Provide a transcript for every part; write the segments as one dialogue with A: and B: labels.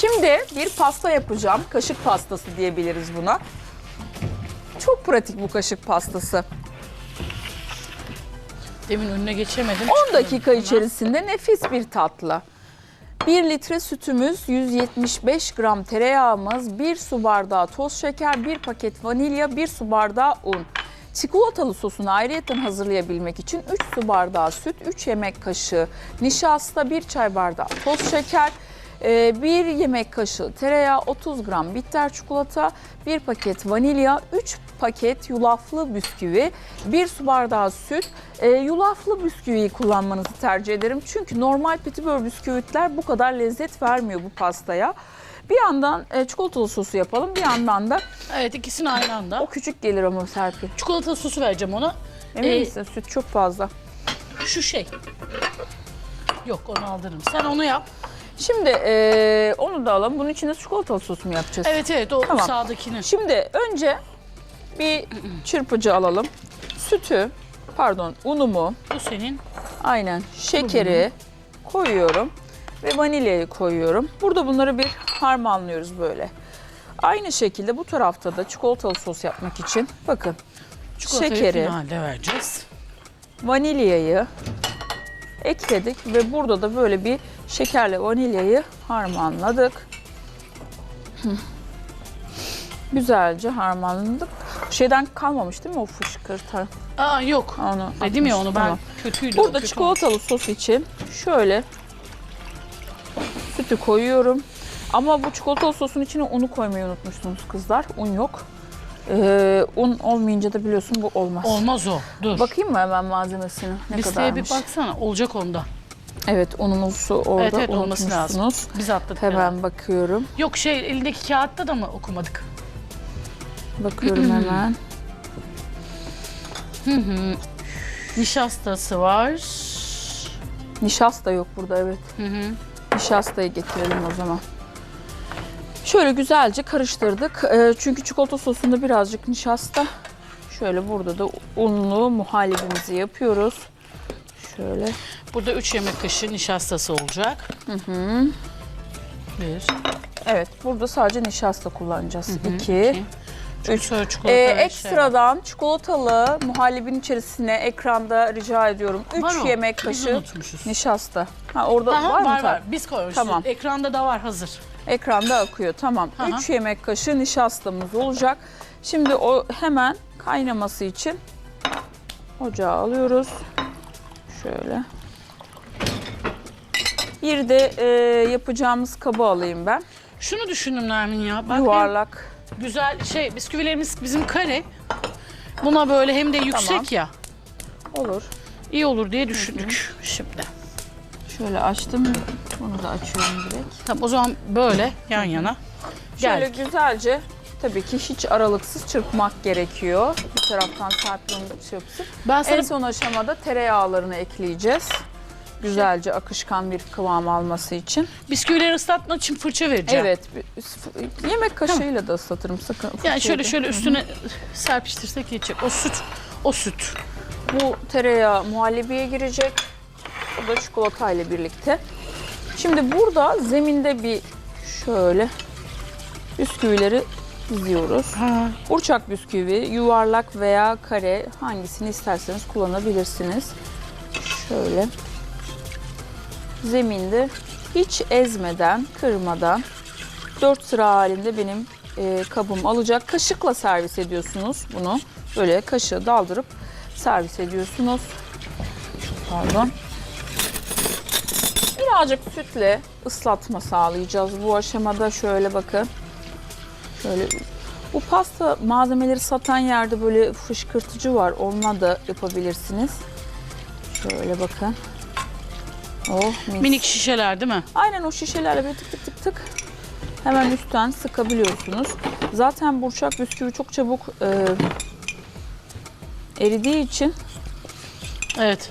A: Şimdi bir pasta yapacağım. Kaşık pastası diyebiliriz buna. Çok pratik bu kaşık pastası.
B: Demin önüne geçemedim.
A: 10 dakika içerisinde nefis bir tatlı. 1 litre sütümüz, 175 gram tereyağımız, 1 su bardağı toz şeker, 1 paket vanilya, 1 su bardağı un. Çikolatalı sosunu ayrıyeten hazırlayabilmek için 3 su bardağı süt, 3 yemek kaşığı nişasta, 1 çay bardağı toz şeker, 1 yemek kaşığı tereyağı, 30 gram bitter çikolata, 1 paket vanilya, 3 paket yulaflı bisküvi, 1 su bardağı süt. E, yulaflı bisküviyi kullanmanızı tercih ederim. Çünkü normal petibör bisküvitler bu kadar lezzet vermiyor bu pastaya. Bir yandan e, çikolatalı sosu yapalım, bir yandan da
B: Evet ikisini aynı anda.
A: o küçük gelir ama Serpil.
B: Çikolata sosu vereceğim ona.
A: Emin
B: Ee,
A: misin? Süt çok fazla.
B: Şu şey. Yok onu aldırırım. Sen onu yap.
A: Şimdi e, onu da alalım. Bunun içine çikolatalı sos mu yapacağız?
B: Evet evet o
A: Tamam.
B: sağdakini.
A: Şimdi önce bir çırpıcı alalım. Sütü, pardon unumu,
B: Bu senin.
A: aynen şekeri koyuyorum ve vanilyayı koyuyorum. Burada bunları bir harmanlıyoruz böyle. Aynı şekilde bu tarafta da çikolatalı sos yapmak için bakın
B: Çikolatayı
A: şekeri,
B: finalde vereceğiz.
A: vanilyayı ekledik ve burada da böyle bir şekerle vanilyayı harmanladık. Güzelce harmanladık. Şeyden kalmamış değil mi o fışkırtan?
B: Aa yok.
A: Onu
B: Dedim ya onu ben
A: tamam.
B: kötüydü.
A: Burada
B: kötü
A: çikolatalı sos için şöyle sütü koyuyorum. Ama bu çikolatalı sosun içine unu koymayı unutmuşsunuz kızlar. Un yok. Ee, un olmayınca da biliyorsun bu olmaz.
B: olmuş. Olmaz o. Dur.
A: Bakayım mı hemen malzemesine ne
B: Listeye bir
A: kadarmış?
B: baksana. Olacak onda.
A: Evet unumuz orada
B: Evet, evet, olması lazım. Biz herhalde.
A: Hemen bakıyorum.
B: Yok şey elindeki kağıtta da mı okumadık?
A: Bakıyorum hemen.
B: Nişastası var.
A: Nişasta yok burada evet.
B: Hı hı.
A: Nişastayı getirelim o zaman. Şöyle güzelce karıştırdık. Ee, çünkü çikolata sosunda birazcık nişasta. Şöyle burada da unlu muhallebimizi yapıyoruz. Şöyle.
B: Burada 3 yemek kaşığı nişastası olacak. Bir.
A: Evet burada sadece nişasta kullanacağız. İki.
B: iki. Üç.
A: Ee,
B: şey
A: ekstradan çikolatalı muhallebin içerisine ekranda rica ediyorum.
B: Var
A: 3
B: o.
A: yemek kaşığı nişasta. Ha orada
B: Aha,
A: var mı?
B: var var. Biz koymuşuz.
A: Tamam.
B: Ekranda da var hazır.
A: Ekranda akıyor. Tamam.
B: Aha.
A: 3 yemek kaşığı nişastamız olacak. Şimdi o hemen kaynaması için ocağa alıyoruz. Şöyle. Bir de e, yapacağımız kabı alayım ben.
B: Şunu düşündüm Nermin ya. Bak
A: Yuvarlak.
B: hem güzel şey bisküvilerimiz bizim kare. Buna böyle hem de yüksek ya.
A: Olur.
B: İyi olur diye düşündük şimdi.
A: Şöyle açtım. Bunu da açıyorum direkt.
B: Tamam o zaman böyle yan yana.
A: Şöyle güzelce tabii ki hiç aralıksız çırpmak gerekiyor. Bir taraftan Serpil onu çırpsın.
B: Ben sana
A: En son aşamada tereyağlarını ekleyeceğiz. Güzelce akışkan bir kıvam alması için.
B: bisküvileri ıslatmak için fırça vereceğim.
A: Evet. Yemek kaşığıyla da ıslatırım sakın.
B: Yani şöyle şöyle üstüne serpiştirsek yetecek. O süt, o süt.
A: Bu tereyağı muhallebiye girecek. Bu da çikolata ile birlikte. Şimdi burada zeminde bir şöyle bisküvileri diziyoruz.
B: Ha.
A: Burçak bisküvi, yuvarlak veya kare hangisini isterseniz kullanabilirsiniz. Şöyle. Zeminde hiç ezmeden, kırmadan 4 sıra halinde benim e, kabım alacak. Kaşıkla servis ediyorsunuz bunu. Böyle kaşığı daldırıp servis ediyorsunuz. Pardon. Birazcık sütle ıslatma sağlayacağız bu aşamada. Şöyle bakın. Şöyle bu pasta malzemeleri satan yerde böyle fışkırtıcı var. Onunla da yapabilirsiniz. Şöyle bakın. Oh mis.
B: Minik şişeler değil mi?
A: Aynen o şişelerle böyle tık tık tık tık hemen üstten sıkabiliyorsunuz. Zaten burçak bisküvi çok çabuk e, eridiği için
B: Evet.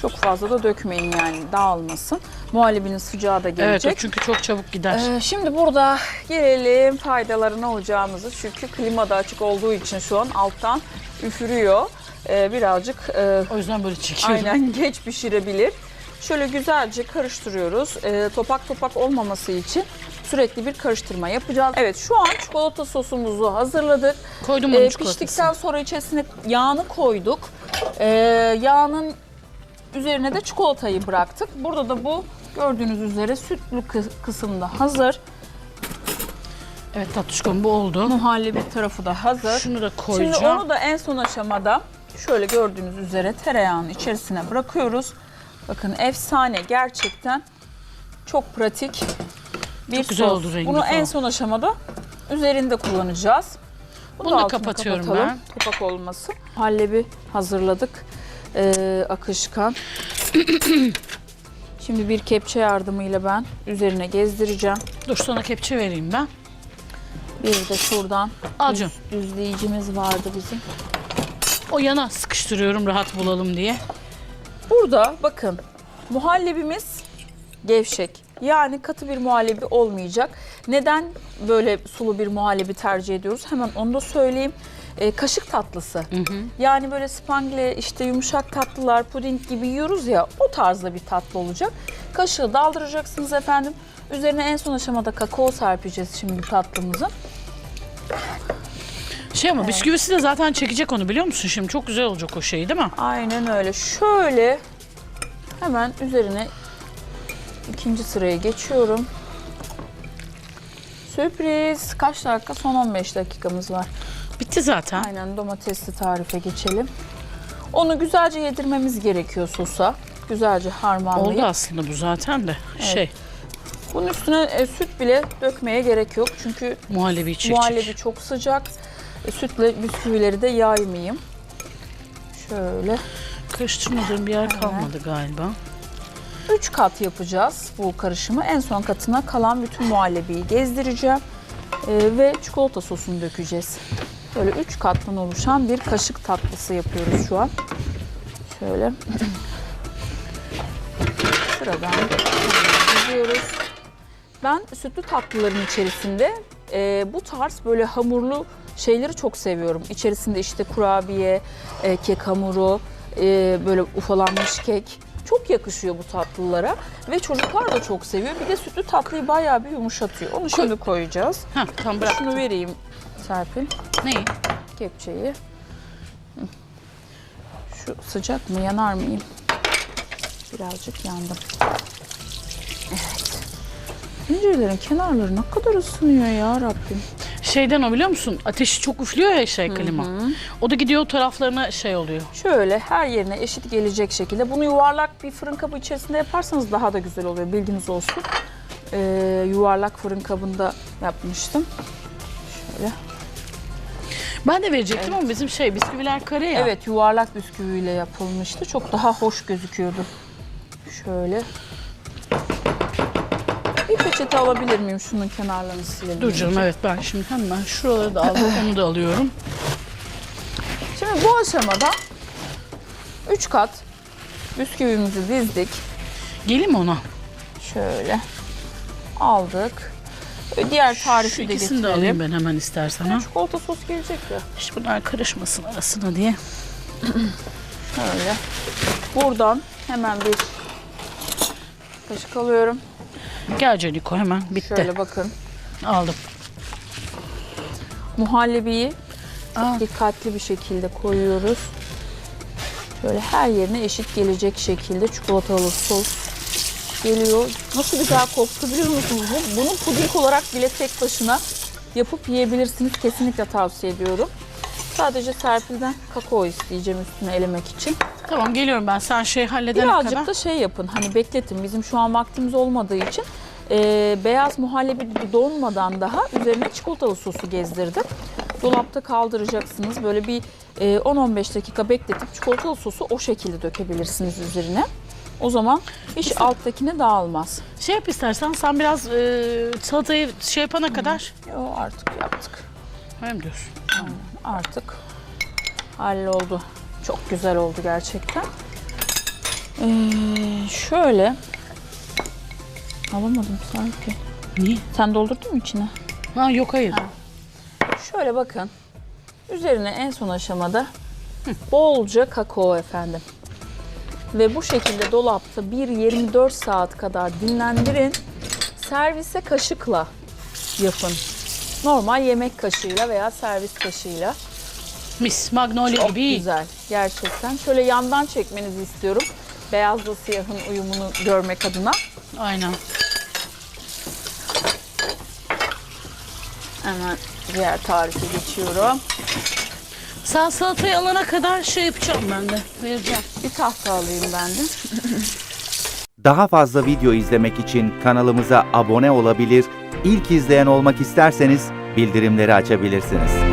A: çok fazla da dökmeyin yani dağılmasın. Muhallebinin sıcağı da
B: Evet
A: gelecek.
B: o çünkü çok çabuk gider.
A: Ee, şimdi burada gelelim faydalarına olacağımızı. Çünkü klima da açık olduğu için şu an alttan üfürüyor. Ee, birazcık e,
B: o yüzden böyle çekiyorum.
A: aynen geç pişirebilir. Şöyle güzelce karıştırıyoruz. Ee, topak topak olmaması için sürekli bir karıştırma yapacağız. Evet şu an çikolata sosumuzu hazırladık.
B: Koydum
A: Ee, piştikten sonra içerisine yağını koyduk. Ee, yağının üzerine de çikolatayı bıraktık. Burada da bu gördüğünüz üzere sütlü kı- kısımda hazır.
B: Evet tatlışkom bu oldu.
A: Muhallebi tarafı da hazır.
B: Şunu da
A: Şimdi
B: koyacağım.
A: onu da en son aşamada şöyle gördüğünüz üzere tereyağının içerisine bırakıyoruz. Bakın efsane gerçekten çok pratik bir
B: Çok güzel
A: sos.
B: oldu rengi
A: Bunu en
B: falan.
A: son aşamada üzerinde kullanacağız.
B: Bunu da
A: altını
B: kapatıyorum
A: kapatalım,
B: ben.
A: Topak olmasın. Hallebi hazırladık. Ee, akışkan. Şimdi bir kepçe yardımıyla ben üzerine gezdireceğim.
B: Dur sana kepçe vereyim ben.
A: Bir de şuradan
B: Al
A: düz-
B: canım.
A: düzleyicimiz vardı bizim.
B: O yana sıkıştırıyorum rahat bulalım diye.
A: Burada bakın muhallebimiz gevşek. Yani katı bir muhallebi olmayacak. Neden böyle sulu bir muhallebi tercih ediyoruz? Hemen onu da söyleyeyim. Ee, kaşık tatlısı. Yani böyle spangle işte yumuşak tatlılar, puding gibi yiyoruz ya o tarzda bir tatlı olacak. Kaşığı daldıracaksınız efendim. Üzerine en son aşamada kakao serpeceğiz şimdi tatlımızın.
B: Şey ama bisküvisi de zaten çekecek onu biliyor musun şimdi? Çok güzel olacak o şey değil mi?
A: Aynen öyle. Şöyle hemen üzerine ikinci sıraya geçiyorum. Sürpriz. Kaç dakika? Son 15 dakikamız var.
B: Bitti zaten.
A: Aynen domatesli tarife geçelim. Onu güzelce yedirmemiz gerekiyor sosa. Güzelce harmanlayıp.
B: Oldu aslında bu zaten de. Şey
A: Bunun üstüne e, süt bile dökmeye gerek yok. Çünkü
B: muhallebi çekecek.
A: muhallebi çok sıcak. E, sütle bisküvileri de yaymayayım. Şöyle.
B: Karıştırmadığım bir yer kalmadı galiba.
A: 3 kat yapacağız bu karışımı. En son katına kalan bütün muhallebiyi gezdireceğim. Ee, ve çikolata sosunu dökeceğiz. Böyle 3 kattan oluşan bir kaşık tatlısı yapıyoruz şu an. Şöyle. Sıradan diziyoruz. Ben sütlü tatlıların içerisinde e, bu tarz böyle hamurlu şeyleri çok seviyorum. İçerisinde işte kurabiye, e, kek hamuru, e, böyle ufalanmış kek. Çok yakışıyor bu tatlılara ve çocuklar da çok seviyor. Bir de sütlü tatlıyı bayağı bir yumuşatıyor. Onu şimdi koyacağız.
B: Ha tam bırak.
A: Şunu vereyim Serpil,
B: Neyi?
A: kepçeyi. Şu sıcak mı, yanar mıyım? Birazcık yandım. Evet. Tencerelerin kenarları ne kadar ısınıyor ya Rabbim.
B: Şeyden o biliyor musun? Ateşi çok üflüyor ya şey klima. O da gidiyor o taraflarına şey oluyor.
A: Şöyle her yerine eşit gelecek şekilde. Bunu yuvarlak bir fırın kabı içerisinde yaparsanız daha da güzel oluyor. Bilginiz olsun. Ee, yuvarlak fırın kabında yapmıştım. Şöyle.
B: Ben de verecektim ama bizim şey bisküviler kare ya.
A: Evet yuvarlak bisküviyle yapılmıştı. Çok daha hoş gözüküyordu. Şöyle. Bir peçete alabilir miyim? Şunun kenarlarını silelim.
B: Dur canım evet ben şimdi hemen şuraları da aldım onu da alıyorum.
A: Şimdi bu aşamada 3 kat bisküvimizi dizdik.
B: Geleyim mi ona?
A: Şöyle aldık. Diğer
B: Şu
A: tarifi de
B: ikisini de alayım
A: getirelim.
B: ben hemen istersen ha.
A: Çikolata sos gelecek ya.
B: İşte bunlar karışmasın arasına diye.
A: Şöyle. Buradan hemen bir kaşık alıyorum.
B: Gel Caniko hemen bitti.
A: Şöyle bakın.
B: Aldım.
A: Muhallebiyi
B: Aa.
A: dikkatli bir şekilde koyuyoruz. Şöyle her yerine eşit gelecek şekilde çikolatalı sos geliyor. Nasıl güzel koktu biliyor musunuz? Bu- Bunu puding olarak bile tek başına yapıp yiyebilirsiniz. Kesinlikle tavsiye ediyorum. Sadece Serpil'den kakao isteyeceğim üstüne elemek için.
B: Tamam geliyorum ben sen şey halledene
A: Birazcık
B: kadar.
A: da şey yapın hani bekletin bizim şu an vaktimiz olmadığı için e, beyaz muhallebi donmadan daha üzerine çikolatalı sosu gezdirdim. Dolapta kaldıracaksınız böyle bir e, 10-15 dakika bekletip çikolatalı sosu o şekilde dökebilirsiniz üzerine. O zaman hiç alttakine dağılmaz.
B: Şey yap istersen sen biraz e, salatayı şey yapana kadar.
A: Yo, artık yaptık.
B: Öyle mi diyorsun?
A: Artık halloldu. Çok güzel oldu gerçekten. Ee, şöyle alamadım sanki.
B: Niye?
A: Sen doldurdun mu içine?
B: Ha yok hayır.
A: Şöyle bakın. Üzerine en son aşamada bolca kakao efendim. Ve bu şekilde dolapta bir 24 saat kadar dinlendirin. Servise kaşıkla yapın. Normal yemek kaşığıyla veya servis kaşığıyla.
B: Mis magnolia
A: Çok
B: gibi.
A: güzel gerçekten. Şöyle yandan çekmenizi istiyorum. Beyazla siyahın uyumunu görmek adına.
B: Aynen.
A: Hemen diğer tarife geçiyorum.
B: Sen salatayı alana kadar şey yapacağım ben de. Vereceğim.
A: Bir tahta alayım ben de.
C: Daha fazla video izlemek için kanalımıza abone olabilir, ilk izleyen olmak isterseniz bildirimleri açabilirsiniz.